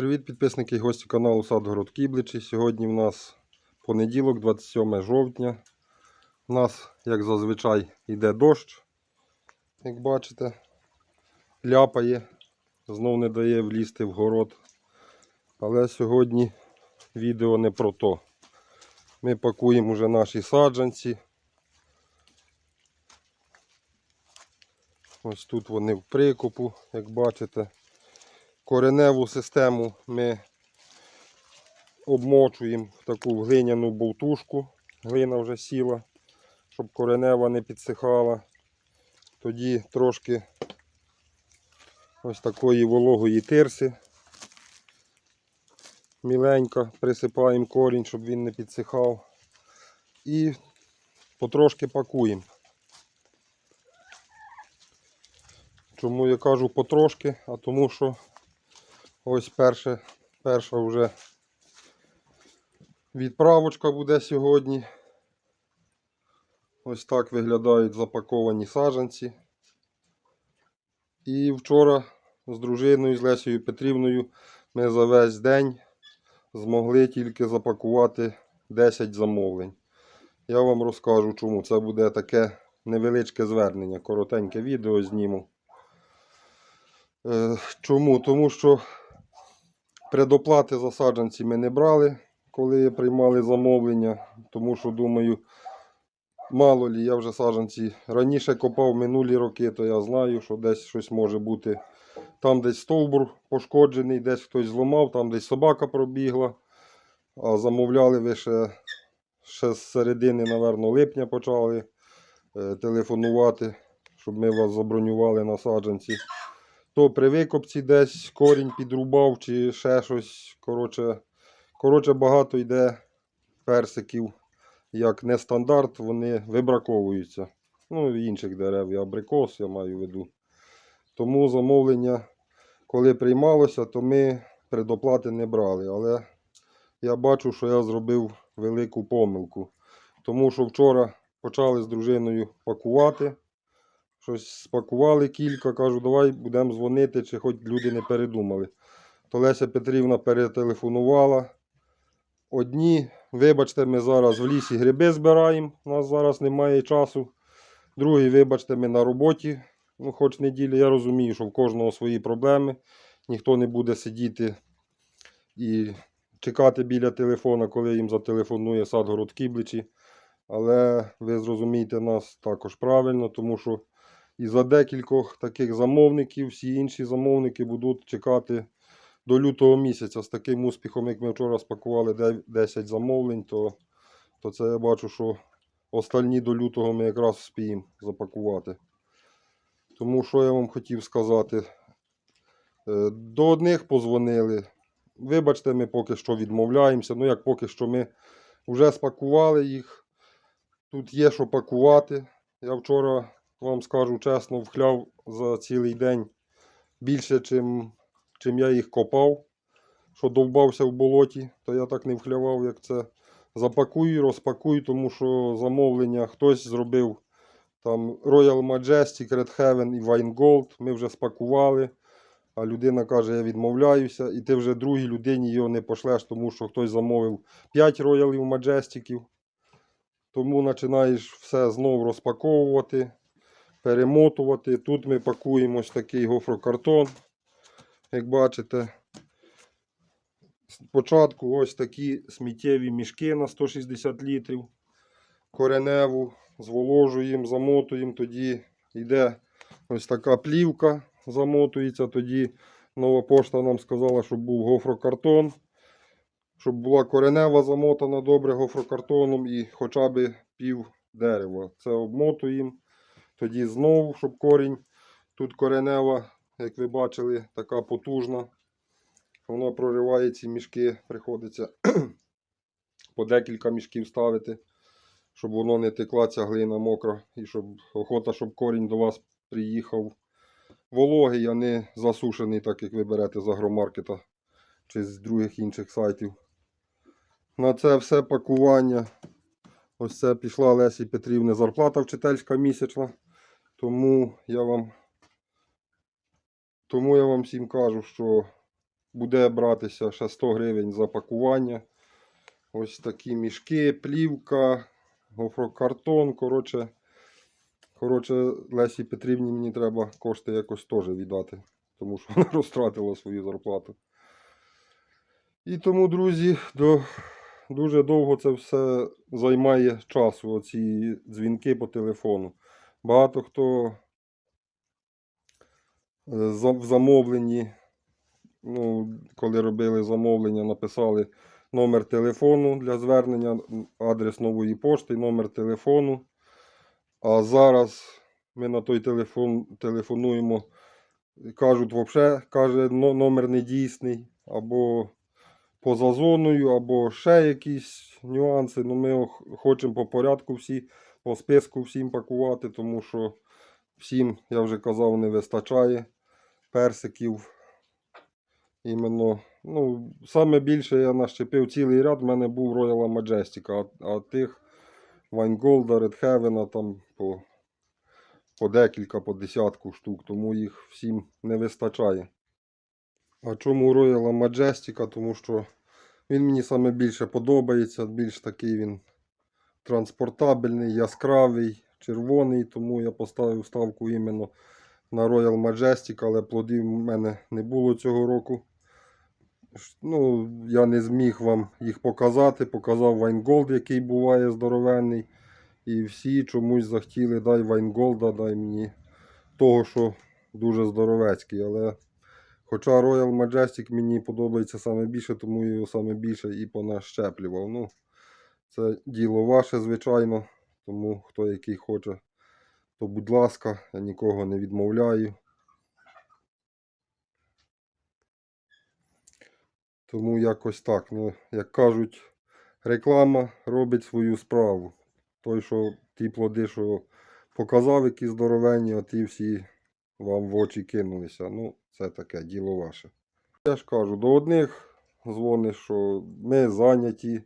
Привіт, підписники і гості каналу Садгород Кібличі. Сьогодні в нас понеділок, 27 жовтня. У нас, як зазвичай, йде дощ, як бачите, ляпає, знов не дає влізти в город. Але сьогодні відео не про то. Ми пакуємо вже наші саджанці. Ось тут вони в прикопу, як бачите. Кореневу систему ми обмочуємо в таку глиняну болтушку. Глина вже сіла, щоб коренева не підсихала. Тоді трошки ось такої вологої тирси. Міленько присипаємо корінь, щоб він не підсихав. І потрошки пакуємо. Чому я кажу потрошки? А тому що ось перше, перша вже відправочка буде сьогодні. Ось так виглядають запаковані саджанці. І вчора з дружиною, з Лесією Петрівною, ми за весь день змогли тільки запакувати 10 замовлень. Я вам розкажу, чому. Це буде таке невеличке звернення, коротеньке відео зніму. Е, Чому? Тому що предоплати за саджанці ми не брали, коли приймали замовлення, тому що думаю, мало лі, я вже саджанці раніше копав минулі роки, то я знаю, що десь щось може бути. Там десь стовбур пошкоджений, десь хтось зламав, там десь собака пробігла. А замовляли ви ще, ще з середини, напевно, липня почали е, телефонувати, щоб ми вас забронювали на саджанці то при викопці десь корінь підрубав чи ще щось. Коротше, коротше багато йде персиків, як не стандарт, вони вибраковуються. Ну, і інших дерев, і абрикос, я маю в виду. Тому замовлення, коли приймалося, то ми предоплати не брали. Але я бачу, що я зробив велику помилку. Тому що вчора почали з дружиною пакувати. Щось спакували кілька, кажу, давай будемо дзвонити, чи хоч люди не передумали. То Леся Петрівна перетелефонувала. Одні, вибачте, ми зараз в лісі гриби збираємо, у нас зараз немає часу. Другі, вибачте, ми на роботі, ну хоч неділі. Я розумію, що в кожного свої проблеми. Ніхто не буде сидіти і чекати біля телефона, коли їм зателефонує Садгород Кібличі. Але ви зрозумієте нас також правильно, тому що і за декількох таких замовників всі інші замовники будуть чекати до лютого місяця. З таким успіхом, як ми вчора спакували 10 замовлень, то, то це я бачу, що остальні до лютого ми якраз вспіємо запакувати. Тому що я вам хотів сказати? Е, До одних позвонили. Вибачте, ми поки що відмовляємося. Ну, як поки що ми вже спакували їх. Тут є що пакувати. Я вчора вам скажу чесно, вхляв за цілий день більше, чим, чим я їх копав. Що довбався в болоті, то я так не вхлявав, як це. Запакую, розпакую, тому що замовлення хтось зробив там Royal Majestic, Red Heaven і Wine Gold. Ми вже спакували. А людина каже, я відмовляюся, і ти вже другій людині його не пошлеш, тому що хтось замовив 5 роялів Маджестиків. Тому починаєш все знову розпаковувати перемотувати. Тут ми пакуємо ось такий гофрокартон. Як бачите, спочатку ось такі сміттєві мішки на 160 літрів. Кореневу зволожуємо, замотуємо, тоді йде ось така плівка, замотується. Тоді нова пошта нам сказала, щоб був гофрокартон. Щоб була коренева замотана добре гофрокартоном і хоча б пів дерева. Це обмотуємо. Тоді знову, щоб корінь. Тут коренева, як ви бачили, така потужна. Вона прориває ці мішки, приходиться по декілька мішків ставити, щоб воно не текла ця глина мокра. І щоб охота, щоб корінь до вас приїхав вологий, а не засушений, так як ви берете з агромаркета чи з других інших сайтів. На це все пакування. Ось це пішла Лесі Петрівни зарплата вчительська місячна. Тому я вам тому я вам всім кажу, що буде братися ще 100 гривень за пакування. Ось такі мішки, плівка, гофрокартон. Коротше, коротше, Лесі Петрівні мені треба кошти якось теж віддати, тому що вона розтратила свою зарплату. І тому, друзі, до, дуже довго це все займає часу, оці дзвінки по телефону. Багато хто е, в замовленні, ну, коли робили замовлення, написали номер телефону для звернення, адрес нової пошти, номер телефону. А зараз ми на той телефон телефонуємо, кажуть, взагалі, каже, номер не дійсний, або поза зоною, або ще якісь нюанси. Ну, ми хочемо по порядку всі, по списку всім пакувати, тому що всім, я вже казав, не вистачає персиків. Іменно, ну, саме більше я нащепив цілий ряд, в мене був Royal Majestic, а, а тих Вайнголда, Редхевена там по, по декілька, по десятку штук, тому їх всім не вистачає. А чому Royal Majestic? Тому що він мені саме більше подобається, більш такий він транспортабельний, яскравий, червоний, тому я поставив ставку іменно на Royal Majestic, але плодів в мене не було цього року. Ну, я не зміг вам їх показати. Показав Вайнголд, який буває здоровенний. І всі чомусь захотіли, дай Вайнголда, дай мені того, що дуже здоровецький. Але хоча Royal Majestic мені подобається саме більше, тому його саме більше і понащеплював. Ну, це діло ваше, звичайно. Тому хто який хоче, то будь ласка, я нікого не відмовляю. Тому якось так. Ну, як кажуть, реклама робить свою справу. Той, що ті плоди, що показав, які здоровенні, а ті всі вам в очі кинулися. Ну, це таке діло ваше. Я ж кажу, до одних дзвониш, що ми зайняті,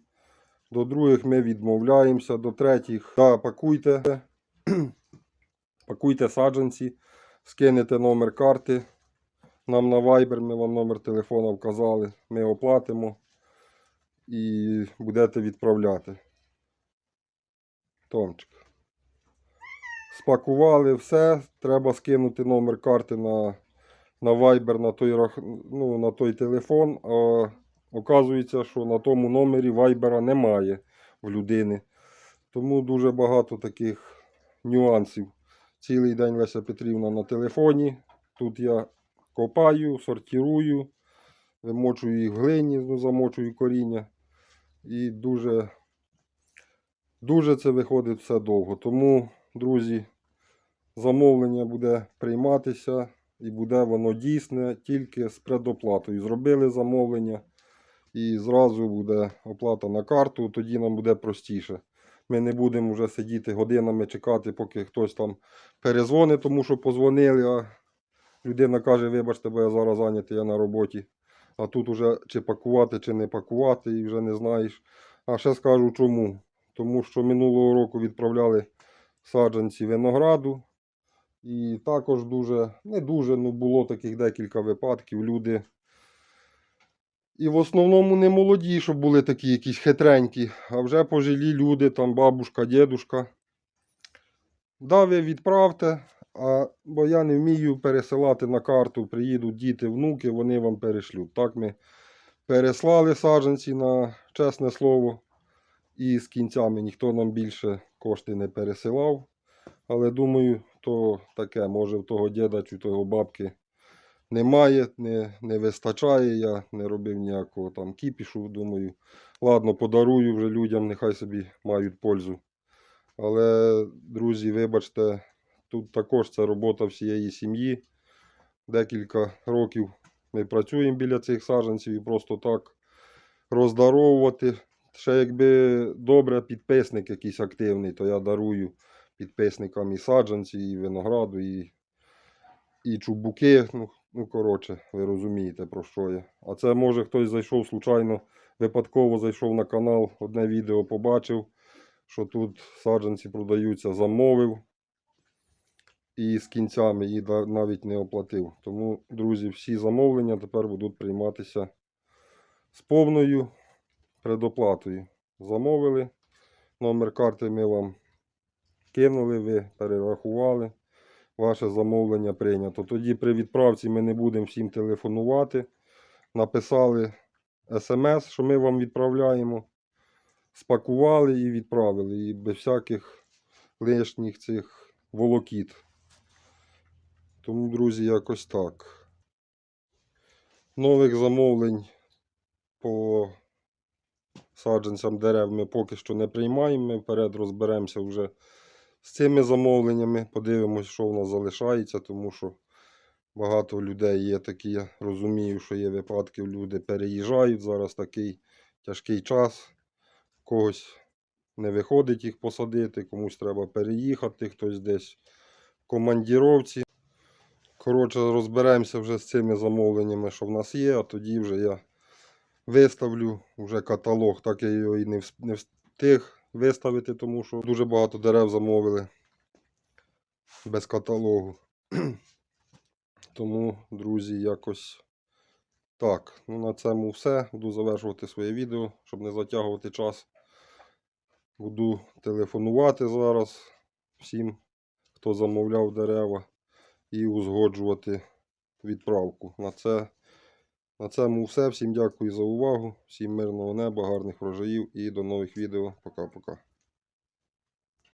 до других ми відмовляємося, до третіх, да, пакуйте, пакуйте саджанці, скинете номер карти. Нам на Viber, ми вам номер телефона вказали, ми оплатимо і будете відправляти. Томчик. Спакували все, треба скинути номер карти на, на Viber на той, ну, на той телефон. А оказується, що на тому номері Viber немає в людини. Тому дуже багато таких нюансів. Цілий день Леся Петрівна на телефоні. Тут я копаю, сортирую, вимочую їх в глині, ну, замочую коріння. І дуже, дуже це виходить все довго. Тому, друзі, замовлення буде прийматися і буде воно дійсне тільки з предоплатою. Зробили замовлення і зразу буде оплата на карту, тоді нам буде простіше. Ми не будемо вже сидіти годинами чекати, поки хтось там перезвонить, тому що позвонили, а людина каже, вибачте, бо я зараз зайнятий, я на роботі. А тут уже чи пакувати, чи не пакувати, і вже не знаєш. А ще скажу чому. Тому що минулого року відправляли саджанці винограду. І також дуже, не дуже, ну було таких декілька випадків. Люди. І в основному не молоді, щоб були такі якісь хитренькі, а вже пожилі люди, там бабушка, дідушка. Да, ви відправте, а, бо я не вмію пересилати на карту. Приїдуть діти, внуки, вони вам перешлють. Так ми переслали саджанці на чесне слово. І з кінцями ніхто нам більше кошти не пересилав. Але думаю, то таке, може в того діда чи того бабки немає, не, не вистачає. Я не робив ніякого там кіпішу. Думаю, ладно, подарую вже людям, нехай собі мають пользу. Але, друзі, вибачте, тут також це робота всієї сім'ї. Декілька років ми працюємо біля цих саджанців і просто так роздаровувати. Ще якби добре підписник якийсь активний, то я дарую підписникам і саджанці, і винограду, і, і чубуки. Ну, ну, коротше, ви розумієте про що я. А це може хтось зайшов случайно, випадково зайшов на канал, одне відео побачив, що тут саджанці продаються, замовив. і з кінцями да- навіть не оплатив. Тому, друзі, всі замовлення тепер будуть прийматися з повною предоплатою. Замовили. Номер карти ми вам кинули, ви перерахували. Ваше замовлення прийнято. Тоді при відправці ми не будемо всім телефонувати. Написали смс, що ми вам відправляємо. Спакували і відправили. І без всяких лишніх цих волокіт. Тому, друзі, якось так. Нових замовлень по саджанцям дерев ми поки що не приймаємо. Ми вперед розберемося вже з цими замовленнями. Подивимось, що в нас залишається, тому що багато людей є такі, я розумію, що є випадки, люди переїжджають. Зараз такий тяжкий час. Когось не виходить їх посадити, комусь треба переїхати, хтось десь в командіровці. Коротше, розберемося вже з цими замовленнями, що в нас є, а тоді вже я виставлю вже каталог, так я його і не встиг виставити, тому що дуже багато дерев замовили без каталогу. Тому, друзі, якось так. Ну, на цьому все. Буду завершувати своє відео, щоб не затягувати час. Буду телефонувати зараз всім, хто замовляв дерева, і узгоджувати відправку. На це на цьому все. Всім дякую за увагу. Всім мирного неба, гарних врожаїв і до нових відео. Пока-пока.